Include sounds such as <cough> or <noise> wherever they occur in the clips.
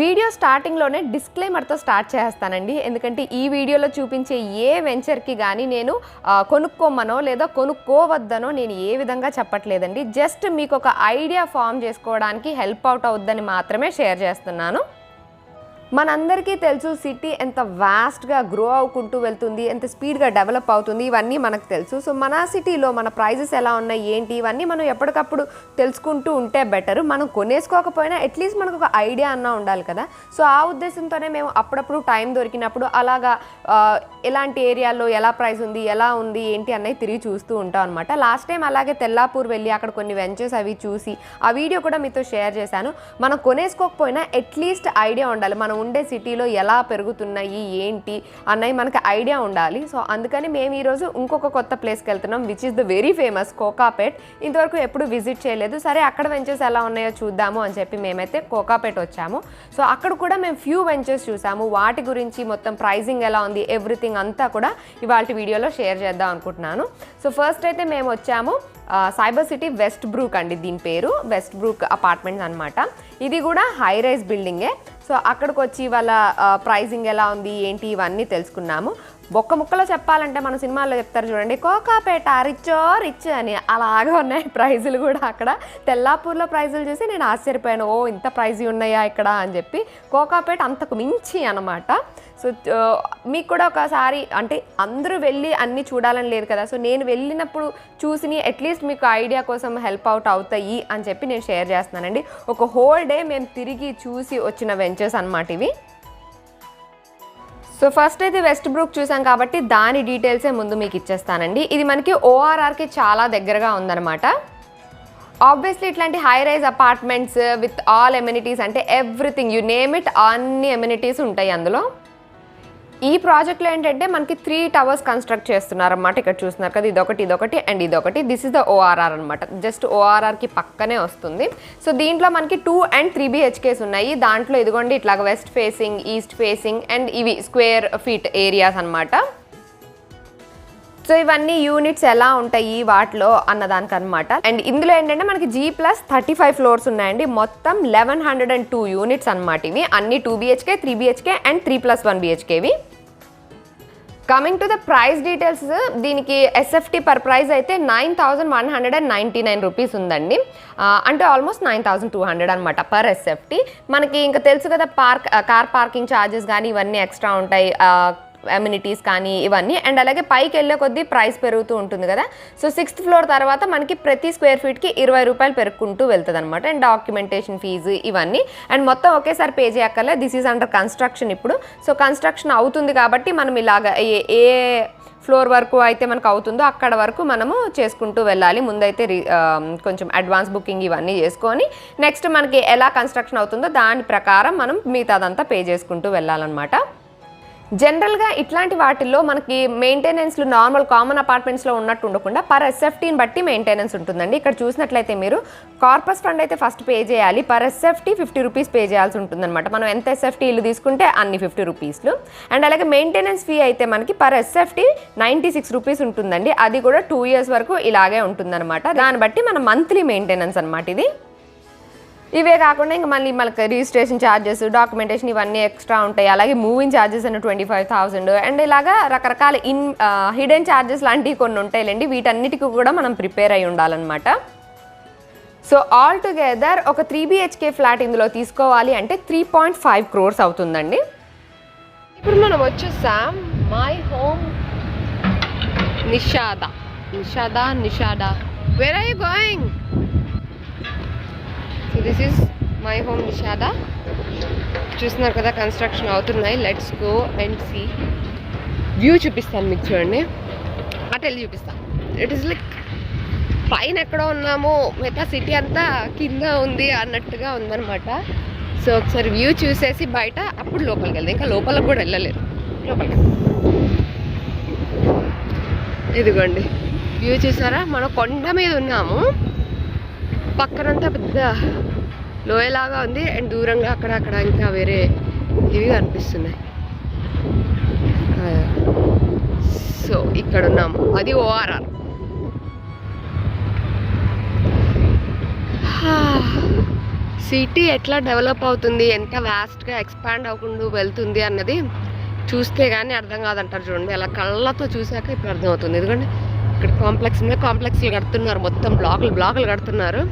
Video స్టార్టింగ్లోనే డిస్క్లైమర్తో start చేస్తానండి. ఎందుకంటే ఈ వీడియోలో చూపించే ఏ వెంచర్కి కానీ నేను కొనుక్కోమనో లేదా కొనుక్కోవద్దనో నేను ఏ విధంగా చెప్పట్లేదండి. జస్ట్ మీకు ఒక ఐడియా ఫామ్ చేసుకోవడానికి హెల్ప్ అవుట్ అవుద్దని మాత్రమే షేర్ చేస్తున్నాను. మనందరికీ తెలుసు సిటీ ఎంత వాస్ట్గా గ్రో అవుకుంటూ వెళ్తుంది ఎంత స్పీడ్గా డెవలప్ అవుతుంది ఇవన్నీ మనకు తెలుసు. సో మన సిటీలో మన ప్రైజెస్ ఎలా ఉన్నాయి ఏంటి ఇవన్నీ మనం ఎప్పటికప్పుడు తెలుసుకుంటూ ఉంటే బెటర్ మనం కొనేసుకోకపోయినా అట్లీస్ట్ మనకు ఒక ఐడియా అన్నా ఉండాలి కదా. సో ఆ ఉద్దేశంతోనే మేము అప్పుడప్పుడు టైం దొరికినప్పుడు అలాగా ఎలాంటి ఏరియాలో ఎలా ప్రైస్ ఉంది ఎలా ఉంది ఏంటి అన్నది తిరిగి చూస్తూ ఉంటాం అనమాట లాస్ట్ టైం అలాగే తెల్లాపూర్ వెళ్ళి అక్కడ కొన్ని వెంచర్స్ అవి చూసి ఆ వీడియో కూడా మీతో షేర్ చేశాను. మనం కొనేసుకోకపోయినా అట్లీస్ట్ ఐడియా ఉండాలి. మనం ఉండే సిటీలో ఎలా పెరుగుతున్నాయి ఏంటి అన్నవి మనకి ఐడియా ఉండాలి. సో అందుకని మేము ఈరోజు ఇంకొక కొత్త ప్లేస్కి వెళ్తున్నాం which is the very famous Kokapet. ఇంతవరకు ఎప్పుడు విజిట్ చేయలేదు. సరే అక్కడ వెంచర్స్ ఎలా ఉన్నాయో చూద్దాము అని చెప్పి మేమైతే కోకాపేట్ వచ్చాము. సో అక్కడ కూడా మేము ఫ్యూ వెంచర్స్ చూసాము. వాటి గురించి మొత్తం ప్రైజింగ్ ఎలా ఉంది ఎవ్రీథింగ్ అంతా కూడా ఇవాళ వీడియోలో షేర్ చేద్దాం అనుకుంటున్నాను. సో ఫస్ట్ అయితే మేము వచ్చాము సైబర్ సిటీ వెస్ట్ బ్రూక్ అండి దీని పేరు. వెస్ట్ బ్రూక్ అపార్ట్మెంట్స్ అనమాట ఇది కూడా హై రైజ్ బిల్డింగే సో అక్కడికి వచ్చి వాళ్ళ ప్రైజింగ్ ఎలా ఉంది ఏంటి ఇవన్నీ తెలుసుకున్నాము. ఒక్క ముక్కలో చెప్పాలంటే మన సినిమాల్లో చెప్తారు చూడండి కోకాపేట రిచ్చో రిచ్ అని అలాగే ఉన్నాయి ప్రైజులు కూడా అక్కడ. తెల్లాపూర్లో ప్రైజులు చూసి నేను ఆశ్చర్యపోయాను ఓ ఇంత ప్రైజ్ ఉన్నాయా ఇక్కడ? అని చెప్పి. కోకాపేట అంతకు మించి అనమాట సో మీకు కూడా ఒకసారి అంటే అందరూ వెళ్ళి అన్ని చూడాలని లేదు కదా సో నేను వెళ్ళినప్పుడు చూసి అట్లీస్ట్ మీకు ఐడియా కోసం హెల్ప్ అవుట్ అవుతాయి అని చెప్పి నేను షేర్ చేస్తున్నానండి. ఒక హోల్ డే మేము తిరిగి చూసి వచ్చిన వెంచర్స్ అనమాట ఇవి. సో ఫస్ట్ అయితే వెస్ట్ బ్రూక్ చూసాం కాబట్టి దాని డీటెయిల్సే ముందు మీకు ఇచ్చేస్తానండి. ఇది మనకి ఓఆర్ఆర్కి చాలా దగ్గరగా ఉందన్నమాట. ఆబ్వియస్లీ ఇట్లాంటి high rise apartments with all amenities అంటే ఎవ్రీథింగ్ యు నేమ్ ఇట్ అన్ని ఎమ్యూనిటీస్ ఉంటాయి అందులో. ఈ ప్రాజెక్ట్లో ఏంటంటే మనకి త్రీ టవర్స్ కన్స్ట్రక్ట్ చేస్తున్నారన్నమాట. ఇక్కడ చూస్తున్నారు కదా ఇదొకటి ఇదొకటి అండ్ ఇదొకటి. దిస్ ఇస్ ద ఓఆర్ఆర్ అనమాట జస్ట్ ఓఆర్ఆర్కి పక్కనే వస్తుంది. సో దీంట్లో మనకి టూ అండ్ త్రీ బిహెచ్కేస్ ఉన్నాయి. దాంట్లో ఇదిగోండి ఇట్లాగ west facing east facing and ఇవి స్క్వేర్ ఫీట్ ఏరియాస్ అన్నమాట. సో ఇవన్నీ యూనిట్స్ ఎలా ఉంటాయి వాటిలో అన్నదానికి అనమాట అండ్ ఇందులో ఏంటంటే మనకి G plus thirty five floors ఉన్నాయండి. మొత్తం eleven hundred and two units అనమాట ఇవి. అన్ని two BHK three BHK and three plus one బిహెచ్కేవి coming to the price details దీనికి ఎస్ఎఫ్టీ పర్ ప్రైస్ అయితే nine thousand one hundred and ninety nine rupees ఉందండి అంటే almost nine thousand two hundred అనమాట per SFT మనకి ఇంకా తెలుసు కదా park car parking charges కానీ ఇవన్నీ ఎక్స్ట్రా ఉంటాయి. అమ్యూనిటీస్ కానీ ఇవన్నీ. అండ్ అలాగే పైకి వెళ్ళే కొద్దీ ప్రైస్ పెరుగుతూ ఉంటుంది కదా. సో సిక్స్త్ ఫ్లోర్ తర్వాత మనకి ప్రతి స్క్వేర్ ఫీట్కి ఇరవై రూపాయలు పెరుగుకుంటూ వెళ్తుంది అనమాట అండ్ డాక్యుమెంటేషన్ ఫీజు ఇవన్నీ. అండ్ మొత్తం ఒకేసారి పే చేయక్కర్లే. దిస్ ఈజ్ అండర్ కన్స్ట్రక్షన్ ఇప్పుడు. సో కన్స్ట్రక్షన్ అవుతుంది కాబట్టి మనం ఇలాగ ఏ ఏ ఫ్లోర్ వరకు అయితే మనకు అవుతుందో అక్కడ వరకు మనము చేసుకుంటూ వెళ్ళాలి. ముందైతే రి- కొంచెం అడ్వాన్స్ బుకింగ్ ఇవన్నీ చేసుకొని నెక్స్ట్ మనకి ఎలా కన్స్ట్రక్షన్ అవుతుందో దాని ప్రకారం మనం మిగతాదంతా పే చేసుకుంటూ వెళ్ళాలన్నమాట. జనరల్గా ఇట్లాంటి వాటిల్లో మనకి మెయింటెనెన్స్లు నార్మల్ కామన్ అపార్ట్మెంట్స్లో ఉన్నట్టు ఉండకుండా పర్ ఎస్ఎఫ్టీని బట్టి మెయింటెనెన్స్ ఉంటుందండి. ఇక్కడ చూసినట్లయితే మీరు కార్పస్ ఫండ్ అయితే ఫస్ట్ పే చేయాలి. Per SFT fifty rupees pay చేయాల్సి ఉంటుందన్నమాట. మనం ఎంత ఎస్ఎఫ్టీ ఇల్లు తీసుకుంటే అన్ని ఫిఫ్టీ రూపీస్లు. అండ్ అలాగే మెయింటెనెన్స్ ఫీ అయితే మనకి per SFT ninety six rupees ఉంటుందండి. అది కూడా టూ ఇయర్స్ వరకు ఇలాగే ఉంటుందన్నమాట. దాన్ని బట్టి మన మంత్లీ మెయింటెనెన్స్ అనమాట ఇది. ఇవే కాకుండా ఇంకా మళ్ళీ మనకి రిజిస్ట్రేషన్ ఛార్జెస్ డాక్యుమెంటేషన్ ఇవన్నీ ఎక్స్ట్రా ఉంటాయి. అలాగే మూవింగ్ ఛార్జెస్ అన్న ట్వంటీ ఫైవ్ థౌసండ్ అండ్ ఇలాగా రకరకాల ఇన్ హిడెన్ ఛార్జెస్ లాంటివి కొన్ని ఉంటాయిలేండి. వీటన్నిటికీ కూడా మనం ప్రిపేర్ అయి ఉండాలన్నమాట. సో ఆల్ టుగెదర్ ఒక త్రీ బిహెచ్కే ఫ్లాట్ ఇందులో తీసుకోవాలి అంటే త్రీ పాయింట్ ఫైవ్ క్రోర్స్ అవుతుందండి. ఇప్పుడు మనం వచ్చేసాం My Home Nishada Nishada Nishada where are you going this is My Home Nishada. చూస్తున్నారు కదా కన్స్ట్రక్షన్ అవుతున్నాయి. Let's go and see view చూపిస్తాను మీకు చూడండి. అటు వెళ్ళి చూపిస్తాను ఇట్ ఈస్ లైక్ పైన ఎక్కడో ఉన్నాము. మిగతా సిటీ అంతా కింద ఉంది అన్నట్టుగా ఉందన్నమాట. సో ఒకసారి వ్యూ చూసేసి బయట అప్పుడు లోపలికి వెళ్దాం. ఇంకా లోపలికి కూడా వెళ్ళలేదు. లోపలికి ఇదిగోండి. వ్యూ చూసారా? మనం కొండ మీద ఉన్నాము. పక్కనంతా పెద్ద లోయలాగా ఉంది అండ్ దూరంగా అక్కడ అక్కడ ఇంకా వేరే ఇవి కనిపిస్తున్నాయి. సో ఇక్కడ ఉన్నాము అది ఓఆర్ఆర్. సిటీ ఎట్లా డెవలప్ అవుతుంది ఎంత వ్యాస్ట్గా ఎక్స్పాండ్ అవ్వకుండా వెళ్తుంది అన్నది చూస్తే కానీ అర్థం కాదంటారు చూడండి. అలా కళ్ళతో చూసాక ఇప్పుడు అర్థమవుతుంది. ఎందుకంటే ఇక్కడ కాంప్లెక్స్ మీద కాంప్లెక్స్లు కడుతున్నారు. మొత్తం బ్లాకులు బ్లాకులు కడుతున్నారు.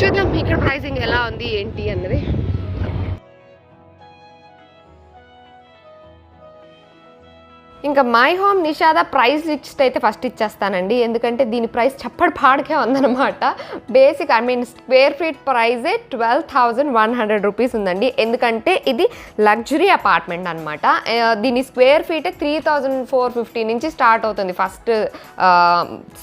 చూద్దాం ఇక్కడ ప్రైసింగ్ ఎలా ఉంది ఏంటి అన్నది. ఇంకా My Home Nishada price list అయితే ఫస్ట్ ఇచ్చేస్తానండి. ఎందుకంటే దీని ప్రైస్ చప్పటి పాడికే ఉందన్నమాట. Basic I mean square feet ప్రైజే twelve thousand one hundred rupees ఉందండి. ఎందుకంటే ఇది లగ్జరీ అపార్ట్మెంట్ అనమాట దీని square feet three thousand four fifty నుంచి స్టార్ట్ అవుతుంది. First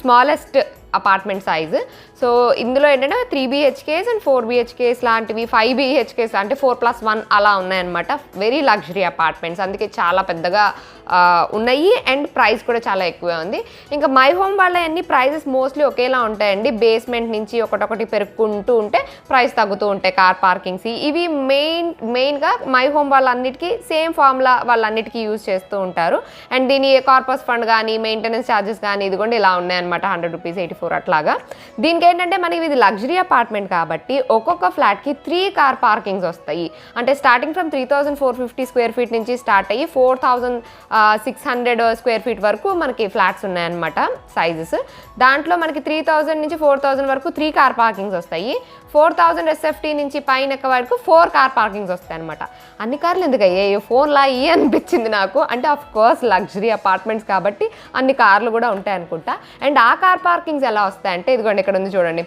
smallest apartment size so ఇందులో ఏంటంటే three BHKs and four BHKs లాంటివి ఫైవ్ బీహెచ్కేస్ అంటే ఫోర్ ప్లస్ వన్ అలా ఉన్నాయన్నమాట. వెరీ లగ్జరీ అపార్ట్మెంట్స్ అందుకే చాలా పెద్దగా ఉన్నాయి. అండ్ ప్రైస్ కూడా చాలా ఎక్కువే ఉంది. ఇంకా మై హోమ్ వాళ్ళ అన్ని ప్రైజెస్ మోస్ట్లీ ఒకేలా ఉంటాయండి. బేస్మెంట్ నుంచి ఒకటొకటి పెరుక్కుంటూ ఉంటే ప్రైస్ తగ్గుతూ ఉంటాయి. కార్ పార్కింగ్స్ ఇవి మెయిన్ మెయిన్గా మై హోమ్ వాళ్ళన్నిటికీ సేమ్ ఫార్ములా వాళ్ళన్నిటికీ యూజ్ చేస్తూ ఉంటారు. అండ్ దీని కార్పస్ ఫండ్ కానీ మెయింటెనెన్స్ ఛార్జెస్ కానీ ఇది కూడా ఇలా ఉన్నాయన్నమాట. హండ్రెడ్ రూపీస్ ఎయిటీ ఫోర్ అట్లాగా. దీనికి ఏంటంటే మనకి ఇది లగ్జరీ అపార్ట్మెంట్ కాబట్టి ఒక్కొక్క ఫ్లాట్కి త్రీ కార్ పార్కింగ్స్ వస్తాయి. అంటే starting from three thousand four fifty square feet నుంచి స్టార్ట్ అయ్యి four thousand six hundred square feet వరకు మనకి ఫ్లాట్స్ ఉన్నాయన్నమాట సైజెస్ దాంట్లో మనకి త్రీ థౌసండ్ నుంచి ఫోర్ థౌసండ్ వరకు త్రీ కార్ పార్కింగ్స్ వస్తాయి. ఫోర్ థౌజండ్ ఎస్ఎఫ్టీ నుంచి పైన వరకు ఫోర్ కార్ పార్కింగ్స్ వస్తాయి అనమాట అన్ని కార్లు ఎందుకు అయ్యాయి? ఫోన్లా అయ్యి అనిపించింది నాకు. అంటే ఆఫ్ కోర్స్ లగ్జరీ అపార్ట్మెంట్స్ కాబట్టి అన్ని కార్లు కూడా ఉంటాయి అనుకుంటా. అండ్ ఆ కార్ పార్కింగ్స్ ఎలా వస్తాయంటే ఇదిగోండి ఇక్కడ ఉంది చూడండి.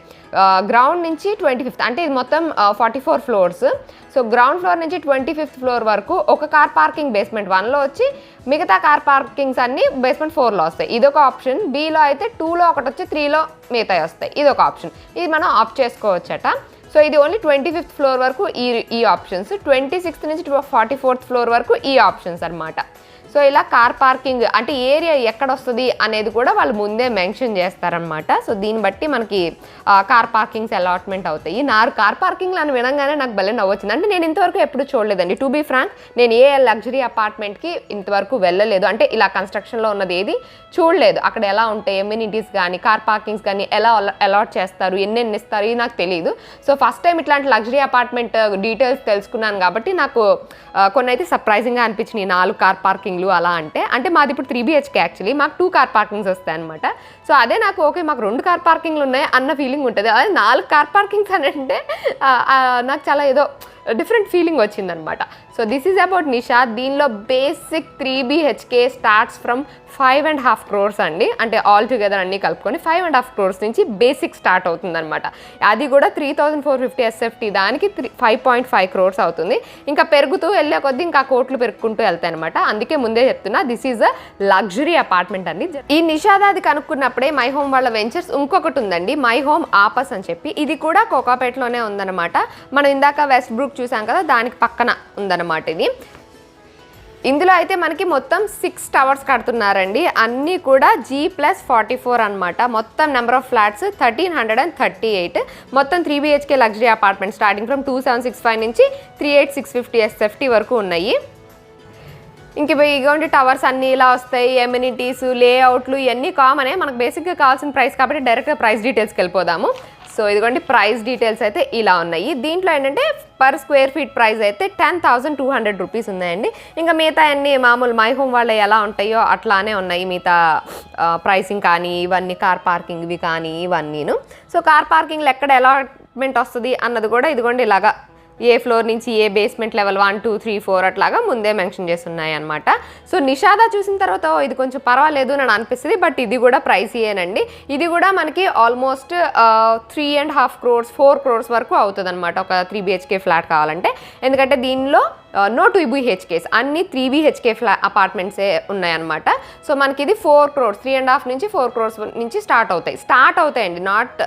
గ్రౌండ్ నుంచి ట్వంటీ ఫిఫ్త్ అంటే ఇది మొత్తం forty four floors so ground floor నుంచి ట్వంటీ ఫిఫ్త్ ఫ్లోర్ వరకు ఒక కార్ పార్కింగ్ బేస్మెంట్ వన్లో వచ్చి మిగతా కార్ పార్కింగ్స్ అన్ని బేస్మెంట్ ఫోర్లో వస్తాయి. ఇదొక ఆప్షన్. బీలో అయితే టూలో ఒకటి వచ్చి త్రీలో మిగతా వస్తాయి. ఇదొక ఆప్షన్. ఇది మనం ఆఫ్ చేసుకోవచ్చట. సో ఇది ఓన్లీ ట్వంటీ ఫిఫ్త్ ఫ్లోర్ వరకు ఈ ఈ ఆప్షన్స్. ట్వంటీ సిక్స్త్ నుంచి ఫార్టీ ఫోర్త్ ఫ్లోర్ వరకు ఈ ఆప్షన్స్ అనమాట సో ఇలా కార్ పార్కింగ్ అంటే ఏరియా ఎక్కడ వస్తుంది అనేది కూడా వాళ్ళు ముందే మెన్షన్ చేస్తారనమాట సో దీన్ని బట్టి మనకి కార్ పార్కింగ్స్ అలాట్మెంట్ అవుతాయి. నా కార్ పార్కింగ్లు అని వినంగానే నాకు భలే నవ్వొచ్చింది. అంటే నేను ఇంతవరకు ఎప్పుడు చూడలేదండి. టు బీ ఫ్రాంక్ నేను ఏ లగ్జరీ అపార్ట్మెంట్కి ఇంతవరకు వెళ్ళలేదు. అంటే ఇలా కన్స్ట్రక్షన్లో ఉన్నది ఏది చూడలేదు. అక్కడ ఎలా ఉంటాయి ఎమ్యూనిటీస్ కానీ కార్ పార్కింగ్స్ కానీ ఎలా అలాట్ చేస్తారు ఎన్నెన్ని ఇస్తారు ఇది నాకు తెలియదు సో ఫస్ట్ టైం ఇట్లాంటి లగ్జరీ అపార్ట్మెంట్ డీటెయిల్స్ తెలుసుకున్నాను కాబట్టి నాకు కొన్ని అయితే సర్ప్రైజింగ్గా అనిపించినాయి నాలుగు కార్ పార్కింగ్లు. అలా అంటే అంటే మాది ఇప్పుడు త్రీ బిహెచ్కే యాక్చువల్లీ మాకు టూ కార్ పార్కింగ్స్ వస్తాయి అనమాట సో అదే నాకు ఓకే మాకు రెండు కార్ పార్కింగ్లు ఉన్నాయి అన్న ఫీలింగ్ ఉంటుంది. అదే నాలుగు కార్ పార్కింగ్స్ అని అంటే నాకు చాలా ఏదో డిఫరెంట్ ఫీలింగ్ వచ్చిందనమాట so this is about Nisha దీనిలో basic three BHK starts from five and half crores అండి. అంటే ఆల్ టుగెదర్ అన్ని కలుపుకొని ఫైవ్ అండ్ హాఫ్ క్రోర్స్ నుంచి బేసిక్ స్టార్ట్ అవుతుందన్నమాట. అది కూడా three thousand four fifty SFT దానికి three five point five crores అవుతుంది. ఇంకా పెరుగుతూ వెళ్ళే కొద్దీ ఇంకా కోట్లు పెరుగుకుంటూ వెళ్తాయి అనమాట అందుకే ముందే చెప్తున్నా this is a luxury apartment అండి. ఈ నిషాదాది కనుక్కున్నప్పుడే మై హోమ్ వాళ్ళ వెంచర్స్ ఇంకొకటి ఉందండి. మై హోమ్ ఆపస్ అని చెప్పి. ఇది కూడా కోకాపేటలోనే ఉందన్నమాట. మనం ఇందాక వెస్ట్ బ్రూక్ చూసాం కదా దానికి పక్కన ఉందన్నమాట. ఇది. ఇందులో అయితే మనకి మొత్తం సిక్స్ టవర్స్ కడుతున్నారండి. అన్నీ కూడా జీ ప్లస్ ఫార్టీ ఫోర్ అనమాట మొత్తం number of flats thirteen hundred and thirty eight మొత్తం three BHK luxury apartment starting from two seven six five నుంచి three eight six fifty SFT వరకు ఉన్నాయి. ఇంక ఇగోండి టవర్స్ అన్నీ ఇలా వస్తాయి. ఎమ్యూనిటీస్ లేఅవుట్లు ఇవన్నీ కామనే మనకు బేసిక్గా కావాల్సిన ప్రైస్ కాబట్టి డైరెక్ట్గా ప్రైస్ డీటెయిల్స్కి వెళ్ళిపోదాము. సో ఇదిగోండి ప్రైస్ డీటెయిల్స్ అయితే ఇలా ఉన్నాయి. దీంట్లో ఏంటంటే పర్ స్క్వేర్ ఫీట్ ప్రైస్ అయితే ten thousand two hundred rupees ఉన్నాయండి. ఇంకా మిగతా అన్ని మామూలు మై హోమ్ వాళ్ళు ఎలా ఉంటాయో అట్లానే ఉన్నాయి. మిగతా ప్రైసింగ్ కానీ ఇవన్నీ కార్ పార్కింగ్వి కానీ ఇవన్నీను. సో కార్ పార్కింగ్లు ఎక్కడ అలాట్మెంట్ వస్తుంది అన్నది కూడా ఇదిగోండి ఇలాగా ఏ ఫ్లోర్ నుంచి ఏ basement level one two three four అట్లాగా ముందే మెన్షన్ చేసి అనమాట సో నిషాదా చూసిన తర్వాత ఇది కొంచెం పర్వాలేదు అని అనిపిస్తుంది బట్ ఇది కూడా ప్రైసీయేనండి ఇది కూడా మనకి almost three and half crores four crores వరకు అవుతుంది అనమాట ఒక త్రీ బిహెచ్కే ఫ్లాట్ కావాలంటే. ఎందుకంటే దీనిలో నో టూ బీహెచ్కేస్ అన్ని త్రీ బీహెచ్కే ఫ్లా అపార్ట్మెంట్సే ఉన్నాయన్నమాట. సో మనకి ఇది four crores three and half నుంచి ఫోర్ క్రోర్స్ నుంచి స్టార్ట్ అవుతాయి. స్టార్ట్ అవుతాయండి నాట్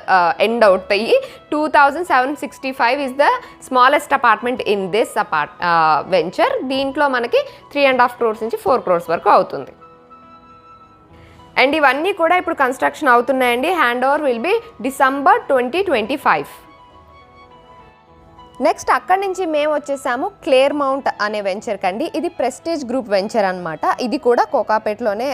ఎండ్ అవుతాయి. Two thousand seven sixty five is the smallest apartment in this apart venture దీంట్లో మనకి త్రీ అండ్ హాఫ్ క్రోర్స్ నుంచి ఫోర్ క్రోర్స్ వరకు అవుతుంది. అండ్ ఇవన్నీ కూడా ఇప్పుడు కన్స్ట్రక్షన్ అవుతున్నాయండి. Hand over will be December twenty twenty five next అక్కడి నుంచి మేము వచ్చేసాము క్లేర్ మౌంట్ అనే వెంచర్ కండి. ఇది ప్రెస్టేజ్ గ్రూప్ వెంచర్ అనమాట ఇది కూడా కోకాపేట్లోనే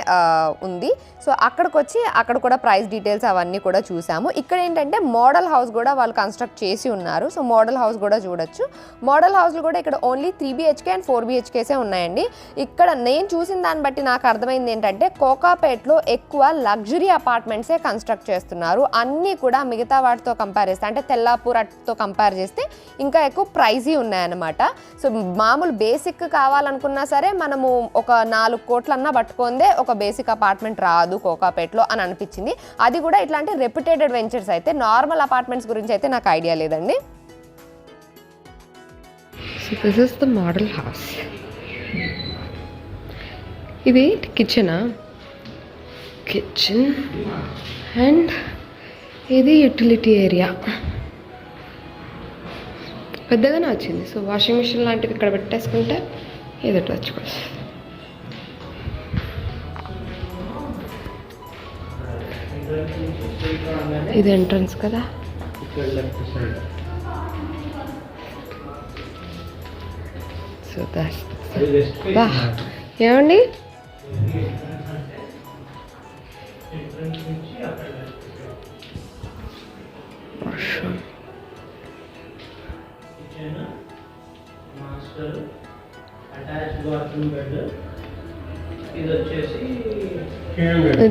ఉంది. సో అక్కడికి వచ్చి అక్కడ కూడా ప్రైస్ డీటెయిల్స్ అవన్నీ కూడా చూసాము. ఇక్కడ ఏంటంటే మోడల్ హౌస్ కూడా వాళ్ళు కన్స్ట్రక్ట్ చేసి ఉన్నారు. సో మోడల్ హౌస్ కూడా చూడొచ్చు. మోడల్ హౌస్లు కూడా ఇక్కడ only three BHK and four బిహెచ్కేసే ఉన్నాయండి. ఇక్కడ నేను చూసిన దాన్ని బట్టి నాకు అర్థమైంది ఏంటంటే కోకాపేట్లో ఎక్కువ లగ్జరీ అపార్ట్మెంట్సే కన్స్ట్రక్ట్ చేస్తున్నారు. అన్నీ కూడా మిగతా వాటితో కంపేర్ చేస్తే అంటే తెల్లాపూర్ అట్తో కంపేర్ చేస్తే ఇంకా ఎక్కువ ప్రైజీ ఉన్నాయన్నమాట. సో మామూలు బేసిక్ కావాలనుకున్నా సరే మనము ఒక నాలుగు కోట్లన్నా పట్టుకుందే ఒక బేసిక్ అపార్ట్మెంట్ రాదు కోకాపేట్లో అని అనిపించింది. అది కూడా ఇట్లాంటి రెప్యుటేటెడ్ వెంచర్స్ అయితే నార్మల్ అపార్ట్మెంట్స్ గురించి అయితే నాకు ఐడియా లేదండి. This is the model house ఇది కిచెనా? కిచెన్. అండ్ ఇది యూటిలిటీ ఏరియా. పెద్దగానే వచ్చింది. సో వాషింగ్ మిషన్ లాంటివి ఇక్కడ పెట్టేసుకుంటే ఎదుటి వచ్చుకోవచ్చు ఇది ఎంట్రన్స్ కదా? సో దాస్ ఏమండి?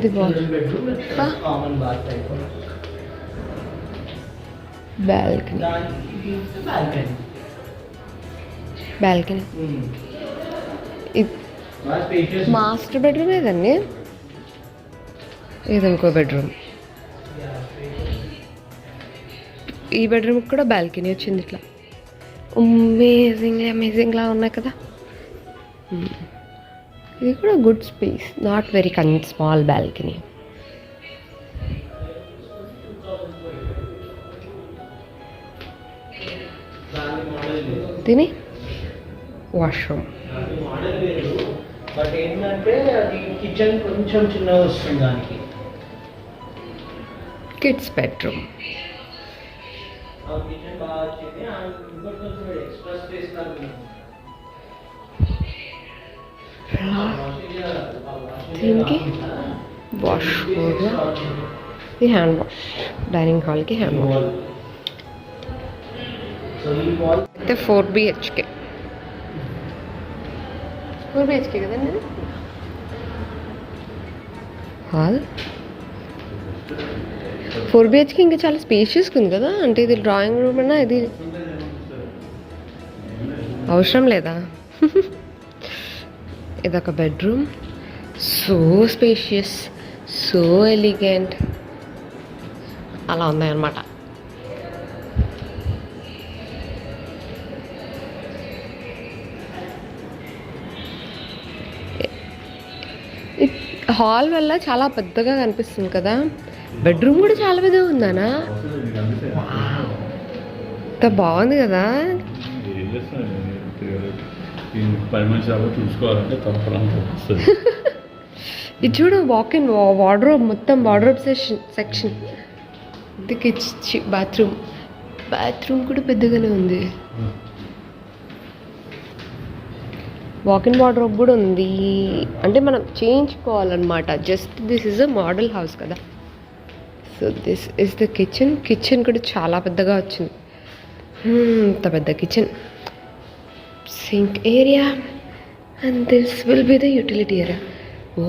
ఇది బాత్ బెడ్రూమ్ ఆ. Common bath type balcony. Balcony master bedroom ఏదండి? ఇది ఇంకో బెడ్రూమ్. ఈ బెడ్రూమ్ కూడా బాల్కనీ వచ్చింది ఇట్లా. అమేజింగ్ అమేజింగ్లా ఉన్నాయి కదా. ఇది కూడా గుడ్ స్పేస్ నాట్ వెరీ కన్ స్మాల్ బాల్కనీ తిని? వాష్రూమ్ దాని మోడల్ లేదు బట్ ఏంటంటే అది కిచెన్ కొంచెం చిన్నగా వస్తుంది దానికి. కిడ్స్ బెడ్రూమ్ కిచెన్ బాగా వచ్చింది ఆ ఇంకోటి కొంచెం ఎక్స్ట్రా స్పేస్ కాదు దీనికి వాష్ కూడా ఇది హ్యాండ్ వాష్ డైనింగ్ హాల్కి హ్యాండ్ వాష్ సో ఈ వాల్ అయితే ఫోర్ బిహెచ్కే ఫోర్ బిహెచ్కే కదండి ఇది? హాల్ ఫోర్ బిహెచ్కే ఇంకా చాలా స్పేషియస్గా ఉంది కదా అంటే ఇది డ్రాయింగ్ రూమ్ అన్నా ఇది అవసరం లేదా ఇదొక bedroom. So spacious so elegant. అలా ఉన్నాయన్నమాట. హాల్ వల్ల చాలా పెద్దగా కనిపిస్తుంది కదా. బెడ్రూమ్ కూడా చాలా పెద్దగా ఉందానా? బాగుంది కదా. పని మనిషి కాబట్టి చూసుకోవాలంటే తప్పడానికి వస్తుంది <laughs> ఇది చూడు వాక్ ఇన్ వార్డ్రోబ్ మొత్తం వార్డ్రోబ్ సెక్షన్ సెక్షన్ ఇది బాత్రూమ్ బాత్రూమ్ కూడా పెద్దగానే ఉంది. వాక్ ఇన్ వార్డ్రోబ్ కూడా ఉంది. అంటే మనం చేయించుకోవాలన్నమాట. Just this is a model house కదా. So this is the kitchen kitchen కూడా చాలా పెద్దగా వచ్చింది. Hmm, ఇంత పెద్ద kitchen sink area and this will be the utility area oh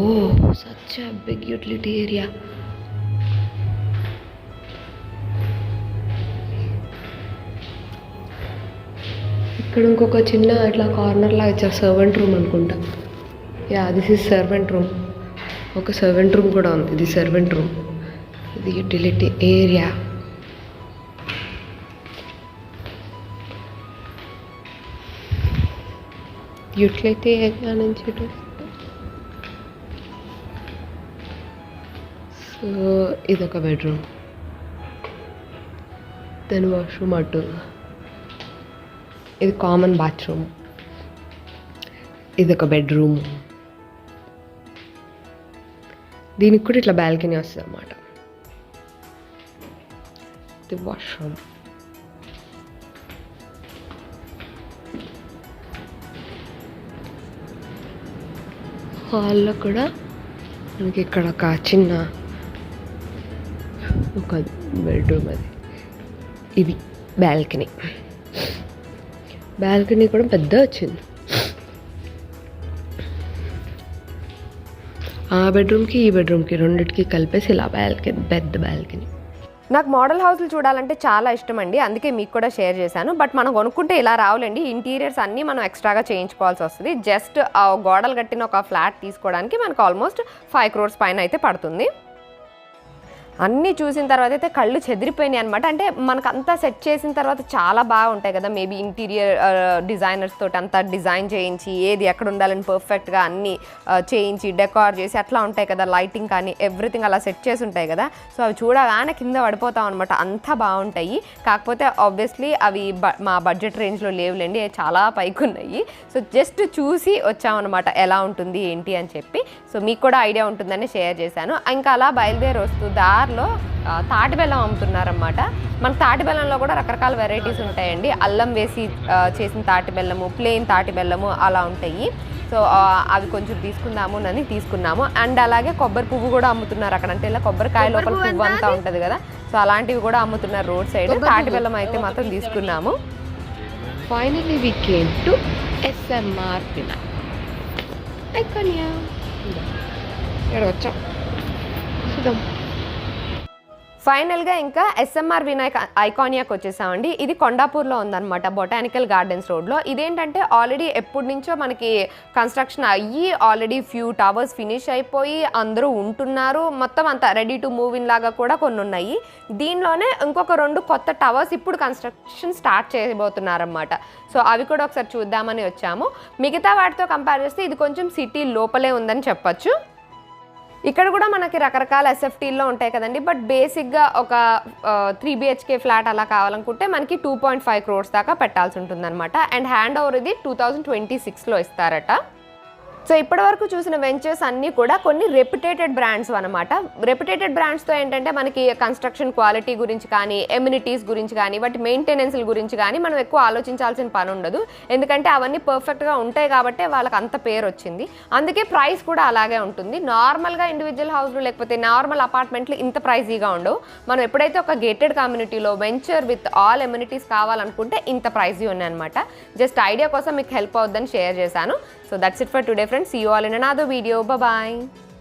such a big utility area ఇక్కడ ఇంకొక చిన్న ఇట్లా కార్నర్ లాగా ఇచ్చారు సర్వెంట్ రూమ్ అనుకుంటా. Yeah this is servant room ఒక సర్వెంట్ రూమ్ కూడా ఉంది. ఇది సర్వెంట్ రూమ్ ఇది యూటిలిటీ ఏరియా యూటిలిటీ ఏరియా నుంచి సో ఇదొక బెడ్రూమ్. దాని వాష్రూమ్ అటు. ఇది కామన్ బాత్రూమ్. ఇదొక బెడ్రూమ్. దీనికి కూడా ఇట్లా బాల్కనీ వస్తుంది అన్నమాట ఇది వాష్రూమ్. హాల్లో కూడా మనకి ఇక్కడ ఒక చిన్న ఒక బెడ్రూమ్ అది. ఇది బాల్కనీ. బాల్కనీ కూడా పెద్ద వచ్చింది. ఆ బెడ్రూమ్కి ఈ బెడ్రూమ్కి రెండిటికి కలిపేసి ఇలా బాల్కనీ పెద్ద బాల్కనీ. నాకు మోడల్ హౌస్లు చూడాలంటే చాలా ఇష్టం అండి అందుకే మీకు కూడా షేర్ చేశాను. బట్ మనం కొనుక్కుంటే ఇలా రావులేండి. ఇంటీరియర్స్ అన్నీ మనం ఎక్స్ట్రాగా చేయించుకోవాల్సి వస్తుంది. జస్ట్ ఆ గోడలు కట్టిన ఒక ఫ్లాట్ తీసుకోవడానికి మనకు ఆల్మోస్ట్ ఫైవ్ క్రోర్స్ పైన అయితే పడుతుంది. అన్నీ చూసిన తర్వాత అయితే కళ్ళు చెదిరిపోయినాయి అనమాట అంటే మనకు అంతా సెట్ చేసిన తర్వాత చాలా బాగా ఉంటాయి కదా మేబీ ఇంటీరియర్ డిజైనర్స్ తోటి అంతా డిజైన్ చేయించి ఏది ఎక్కడ ఉండాలని పర్ఫెక్ట్గా అన్నీ uh, చేయించి డెకార్ చేసి అట్లా ఉంటాయి కదా లైటింగ్ కానీ ఎవ్రీథింగ్ అలా సెట్ చేసి ఉంటాయి కదా. సో అవి చూడగానే కింద పడిపోతాం అనమాట అంతా బాగుంటాయి. కాకపోతే ఆబ్వియస్లీ అవి మా బడ్జెట్ రేంజ్లో లేవులేండి చాలా పైకి ఉన్నాయి సో జస్ట్ చూసి వచ్చామన్నమాట ఎలా ఉంటుంది ఏంటి అని చెప్పి. సో మీకు కూడా ఐడియా ఉంటుందని షేర్ చేశాను. ఇంకా అలా బయలుదేరి వస్తుందా ఆ, తాటి బెల్లం అమ్ముతున్నారన్నమాట. మనకు తాటి బెల్లంలో కూడా రకరకాల వెరైటీస్ ఉంటాయండి. అల్లం వేసి చేసిన తాటి బెల్లము ప్లెయిన్ తాటి బెల్లము అలా ఉంటాయి. సో అవి కొంచెం తీసుకుందాము అని తీసుకున్నాము. అండ్ అలాగే కొబ్బరి పువ్వు కూడా అమ్ముతున్నారు అక్కడ. అంటే ఇలా కొబ్బరికాయ లోపల పువ్వు అంతా ఉంటుంది కదా. సో అలాంటివి కూడా అమ్ముతున్నారు రోడ్ సైడ్ తాటి బెల్లం అయితే మాత్రం తీసుకున్నాము. Finally we came to SMR Vinayak Iconia ఇక్కడ వచ్చాం చూద్దాం. ఫైనల్గా ఇంకా ఎస్ఎంఆర్ వినాయక్ ఐకానియాకి వచ్చేసామండి. ఇది కొండాపూర్లో ఉందన్నమాట బొటానికల్ గార్డెన్స్ రోడ్లో. ఇదేంటంటే ఆల్రెడీ ఎప్పటి నుంచో మనకి కన్స్ట్రక్షన్ అయ్యి ఆల్రెడీ ఫ్యూ టవర్స్ ఫినిష్ అయిపోయి అందరూ ఉంటున్నారు. మొత్తం అంతా రెడీ టు మూవ్ ఇన్ లాగా కూడా కొన్ని ఉన్నాయి దీనిలోనే ఇంకొక రెండు కొత్త టవర్స్ ఇప్పుడు కన్స్ట్రక్షన్ స్టార్ట్ చేయబోతున్నారన్నమాట. సో అవి కూడా ఒకసారి చూద్దామని వచ్చాము. మిగతా వాటితో కంపేర్ చేస్తే ఇది కొంచెం సిటీ లోపలే ఉందని చెప్పొచ్చు. ఇక్కడ కూడా మనకి రకరకాల ఎస్ఎఫ్టీల్లో ఉంటాయి కదండి. బట్ బేసిక్గా ఒక త్రీ బిహెచ్కే ఫ్లాట్ అలా కావాలనుకుంటే మనకి టూ పాయింట్ ఫైవ్ క్రోర్స్ దాకా పెట్టాల్సి ఉంటుందన్నమాట. అండ్ హ్యాండ్ ఓవర్ ఇది టూ థౌజండ్ ట్వంటీ సిక్స్లో ఇస్తారట. సో ఇప్పటివరకు చూసిన వెంచర్స్ అన్నీ కూడా కొన్ని రెప్యుటేటెడ్ బ్రాండ్స్ అనమాట రెప్యుటేటెడ్ బ్రాండ్స్తో ఏంటంటే మనకి కన్స్ట్రక్షన్ క్వాలిటీ గురించి కానీ ఎమ్యూనిటీస్ గురించి కానీ వాటి మెయింటెనెన్స్ల గురించి కానీ మనం ఎక్కువ ఆలోచించాల్సిన పని ఉండదు. ఎందుకంటే అవన్నీ పర్ఫెక్ట్గా ఉంటాయి కాబట్టి వాళ్ళకి అంత పేరు వచ్చింది. అందుకే ప్రైస్ కూడా అలాగే ఉంటుంది. నార్మల్గా ఇండివిజువల్ హౌస్లు లేకపోతే నార్మల్ అపార్ట్మెంట్లు ఇంత ప్రైజీగా ఉండవు. మనం ఎప్పుడైతే ఒక గేటెడ్ కమ్యూనిటీలో వెంచర్ విత్ ఆల్ ఎమ్యూనిటీస్ కావాలనుకుంటే ఇంత ప్రైజీ ఉన్నాయన్నమాట జస్ట్ ఐడియా కోసం మీకు హెల్ప్ అవుద్దని షేర్ చేశాను. So that's it for today friends. See you all in another video. Bye-bye.